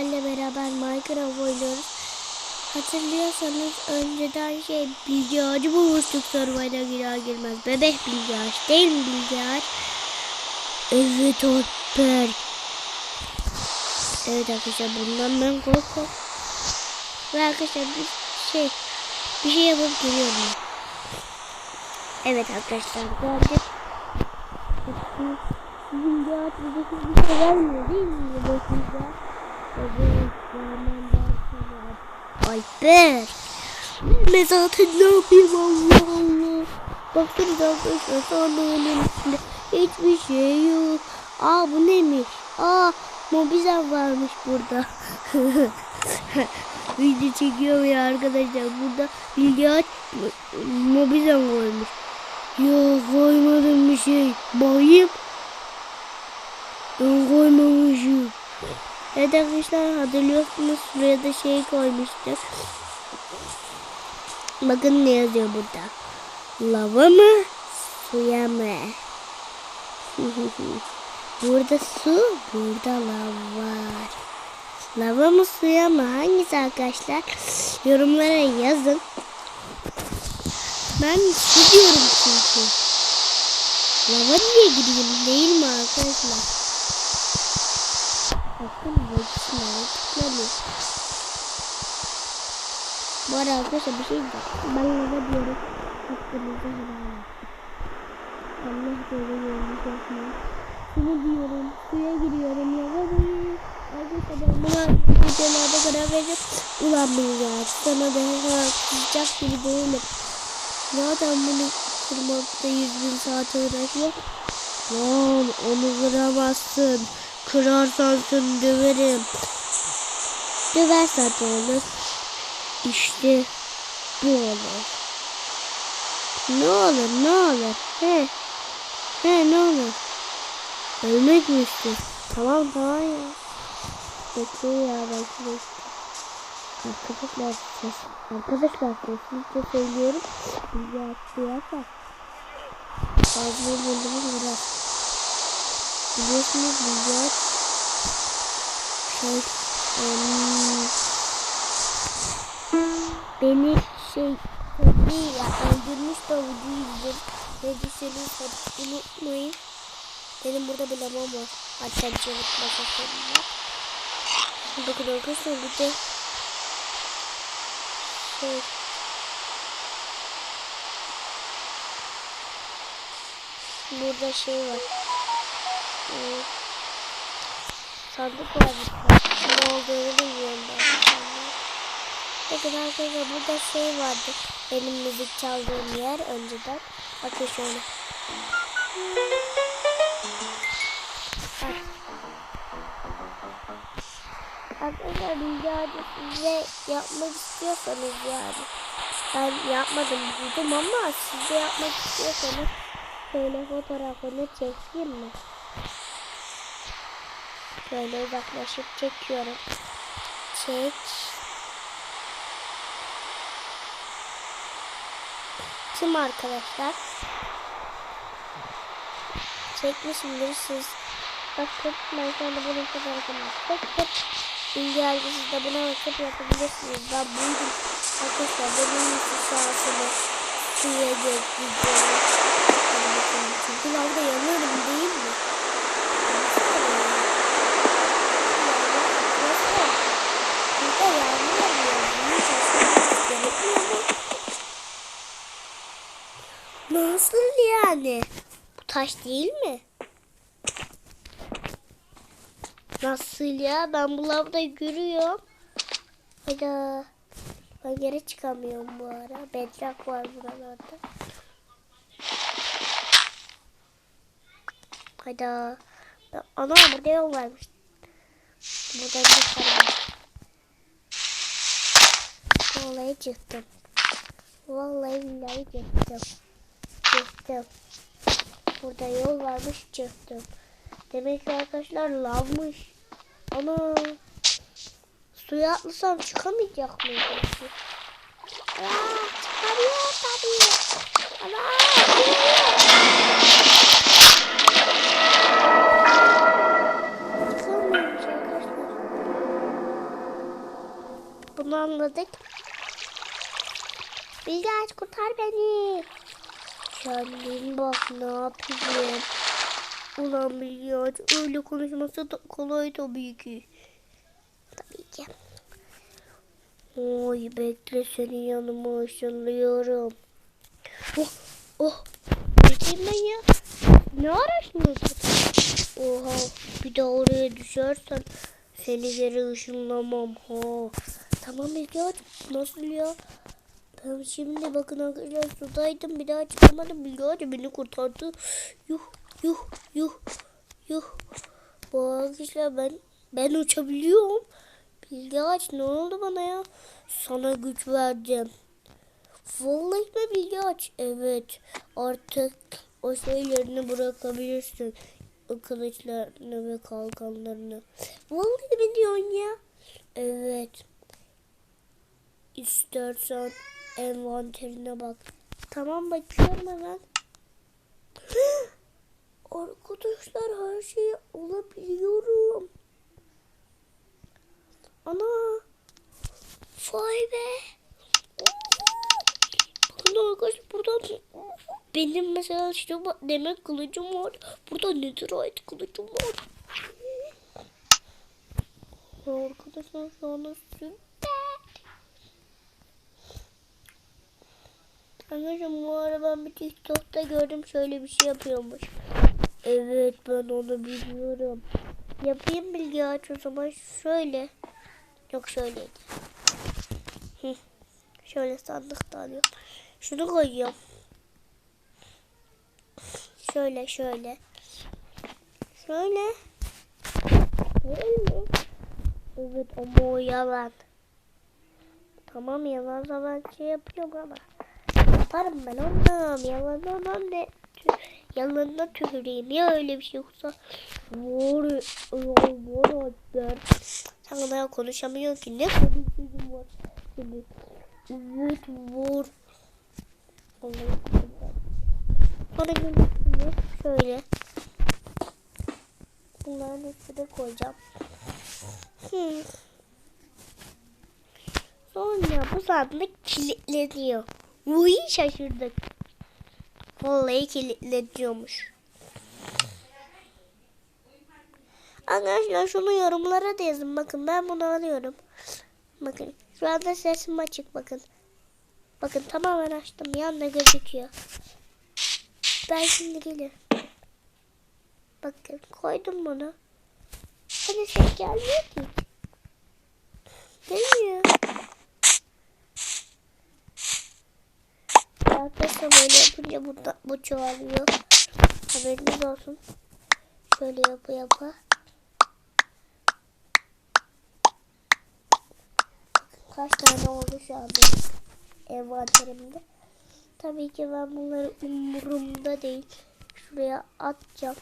sizlerle beraber Minecraft oynuyoruz. Hatırlıyorsanız önceden şey bilgi ağacı bulmuştuk Survivor'a girer girmez. Bebek bilgi ağaç değil mi bilgi ağaç? Evet Alper. Evet arkadaşlar bundan ben korkuyorum. Ve arkadaşlar bir şey bir şey yapıp geliyorum. Evet arkadaşlar geldik. Bilgi ağaç bize bir şey vermiyor değil mi? Bilgi ağaç. Alper. Ben zaten ne yapayım Allah Allah. Baksanıza arkadaşlar sandalyenin üstünde hiçbir şey yok. Aa bu neymiş? Aa mobizen varmış burada. Video çekiyor ya arkadaşlar. Burada bilgi aç mobizen koymuş. Ya koymadım bir şey. Bayım. Ben koymamışım. Evet arkadaşlar hatırlıyorsunuz şuraya da şey koymuştuk. Bakın ne yazıyor burada. Lava mı? Suya mı? burada su, burada lav var. Lava mı suya mı? Hangisi arkadaşlar? Yorumlara yazın. Ben su diyorum çünkü. Lava diye gideyim değil mi arkadaşlar? Bakın bakışına tıkladı. Bu arada arkadaşlar bir şey diyeceğim. Ben lava diyorum. Hakkınızı helal. Allah böyle yolunu yapmıyor. Suyu diyorum. Suya giriyorum. Lava değil. Arkadaşlar ben buna videolarda karar vereceğim. Ulan bunu ya. Sana da hemen sıcak gibi değilim. Zaten bunu kırmakta 100 bin saat uğraşıyor. Lan onu kıramazsın. Kırarsan seni döverim. Döversen de olur. İşte bu olur. Ne olur ne olur. He. He ne olur. Ölmek mi istiyorsun? Tamam tamam ya. Bekle ya bekle. Arkadaşlar ses. Arkadaşlar seslice söylüyorum. Bilgi açtı yasak. Fazla buldum biraz. Biliyorsunuz bilgiler şey um, beni şey tabii ya öldürmüş de değildir. Ne düşünürseniz unutmayın. Benim burada bir lamam var. Hatta bir şey unutmasın. Bakın arkadaşlar bir de şey burada şey var. Sandık var. Ne olduğunu bilmiyorum ben. Bakın arkadaşlar burada şey vardı. Benim müzik çaldığım yer önceden. Bakın şöyle. Bak. Arkadaşlar ağacı size yapmak istiyorsanız yani. Ben yapmadım buldum ama size yapmak istiyorsanız Şöyle fotoğrafını çekeyim mi? Şöyle uzaklaşıp çekiyorum. Çek. Kim arkadaşlar? Çekmişimdir siz. Şu anda bunun fotoğrafını çektim. Bilgi siz de buna bakıp yapabilirsiniz. Ben buydum. Arkadaşlar benim şansımı suya götüreceğim. Çünkü lavda yanıyorum değil mi? Burada yanıyorum ya. Bunu çalışmamız gerekmiyor mu? Nasıl yani? Bu taş değil mi? Nasıl ya? Ben bu lavda görüyorum. Hayda. Ben geri çıkamıyorum bu ara. Bedrock var buralarda. Hayda. Ana burada yol varmış. Buradan çıkarım. Vallahi çıktım. Vallahi billahi çıktım. Çıktım. Burada yol varmış çıktım. Demek ki arkadaşlar lavmış. Ana. Suya atlasam çıkamayacak mıydım ki? Aa, çıkamıyor tabii. Ana. Bunu anladık. Bilgeç kurtar beni. Kendin bak ne yapayım. Ulan Bilgeç öyle konuşması da kolay tabii ki. Tabii ki. Oy bekle senin yanıma ışınlıyorum. Oh oh. Neredeyim ben ya? Ne araştırıyorsun? Oha bir daha oraya düşersen seni geri ışınlamam ha. Tamam ya nasıl ya? Ben şimdi bakın arkadaşlar sudaydım bir daha çıkamadım. Bilge Hoca beni kurtardı. Yuh yuh yuh yuh. Bu arkadaşlar ben ben uçabiliyorum. Bilge Ağaç ne oldu bana ya? Sana güç vereceğim. Vallahi mi Bilge Ağaç? Evet. Artık o şeylerini bırakabilirsin. O kılıçlarını ve kalkanlarını. Vallahi mi diyorsun ya? Evet. İstersen envanterine bak. Tamam bakıyorum hemen. Arkadaşlar her şeyi alabiliyorum. Ana. Vay be. Bakın arkadaşlar buradan benim mesela işte demek kılıcım var. Burada nedir ait kılıcım var. Arkadaşlar şu anda süper. Arkadaşlar bu ara bir TikTok'ta gördüm şöyle bir şey yapıyormuş. Evet ben onu biliyorum. Yapayım bilgi aç o zaman şöyle. Yok şöyleydi. Hı. Şöyle sandıkta alıyorum. Şunu koyuyorum. Şöyle şöyle. Şöyle. Böyle. Evet ama o yalan. Tamam yalansa ben şey yapıyorum ama. Yaparım ben onu. Yalan olan ne? Yalanına tüküreyim ya öyle bir şey yoksa. Var var var. Sen daha konuşamıyor ki ne konuşuyorum var. Şimdi. Evet var. Sonra görüntüsünü şöyle. Bunların üstüne koyacağım. Hmm. Sonra bu sandık kilitleniyor. Uy şaşırdık. Vallahi kilitleniyormuş. Arkadaşlar şunu yorumlara da yazın. Bakın ben bunu alıyorum. Bakın şu anda sesim açık bakın. Bakın tamamen açtım. Yanda gözüküyor. Ben şimdi gelirim. Bakın koydum bunu. Hani ses gelmiyor ki. Gelmiyor. Arkadaşlar böyle yapınca bu, bu çoğalıyor. Haberiniz olsun. Şöyle yapı yapı. Kaç tane oldu şu anda envanterimde. Tabii ki ben bunları umurumda değil. Şuraya atacağım.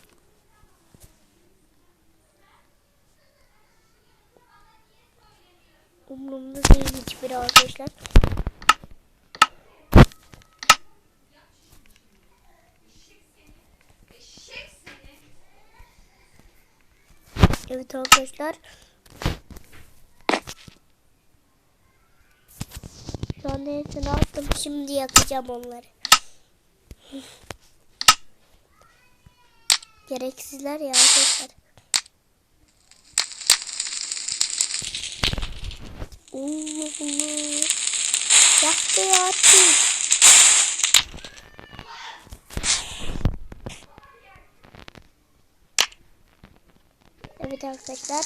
Umurumda değil hiçbir arkadaşlar. Evet arkadaşlar. Şu anda hepsini attım. Şimdi yakacağım onları. Gereksizler ya arkadaşlar. Allah Allah. Yaktı ya tüy. Evet arkadaşlar.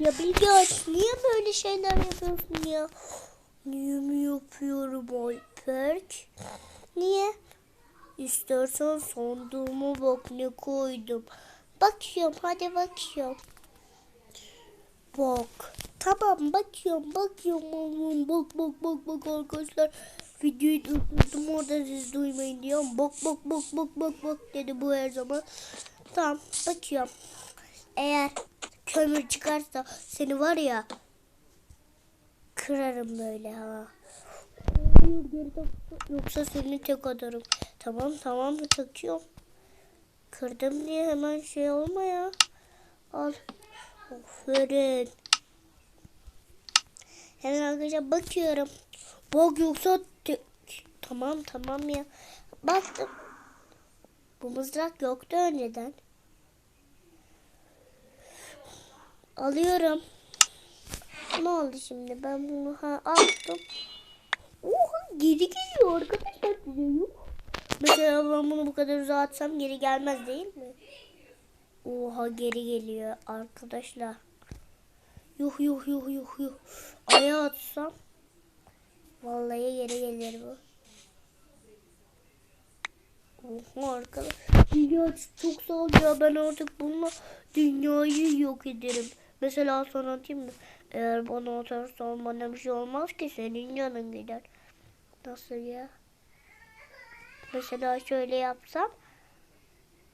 Ya Bilge aç niye böyle şeyler yapıyorsun ya? Niye mi yapıyorum Alperk? Niye? İstersen sandığıma bak ne koydum. Bakıyorum hadi bakıyorum. Bak. Tamam bakıyorum bakıyorum. Bak bak bak bak arkadaşlar. Videoyu durdurdum orada siz duymayın diyorum. Bak bak bak bak bak bak dedi bu her zaman. Tamam bakıyorum. Eğer kömür çıkarsa seni var ya kırarım böyle ha. Yoksa seni tek atarım. Tamam tamam takıyorum. Kırdım diye hemen şey olma ya. Al. Aferin. Hemen arkadaşlar bakıyorum. Bug yoksa tamam tamam ya. Baktım. Bu mızrak yoktu önceden. Alıyorum. Ne oldu şimdi? Ben bunu ha, attım. Oha geri geliyor arkadaşlar. Mesela ben bunu bu kadar uzağa atsam geri gelmez değil mi? Oha geri geliyor arkadaşlar. Yuh yuh yuh yuh yuh. Aya atsam. Vallahi geri gelir bu. Oha arkadaş. Dünya çok sağ ol ya. Ben artık bununla dünyayı yok ederim. Mesela sana atayım mı? Eğer bana atarsan bana bir şey olmaz ki senin canın gider. Nasıl ya? Mesela şöyle yapsam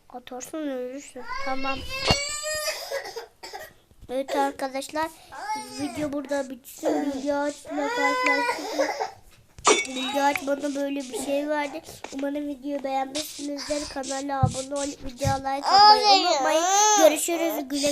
atarsan ölürsün. Tamam. Evet arkadaşlar video burada bitsin. Bilgi Ağaç'la karşılaştık. Ağaç bana böyle bir şey verdi. Umarım videoyu beğenmişsinizdir. Kanala abone olup videoya like atmayı unutmayın. Görüşürüz. Güle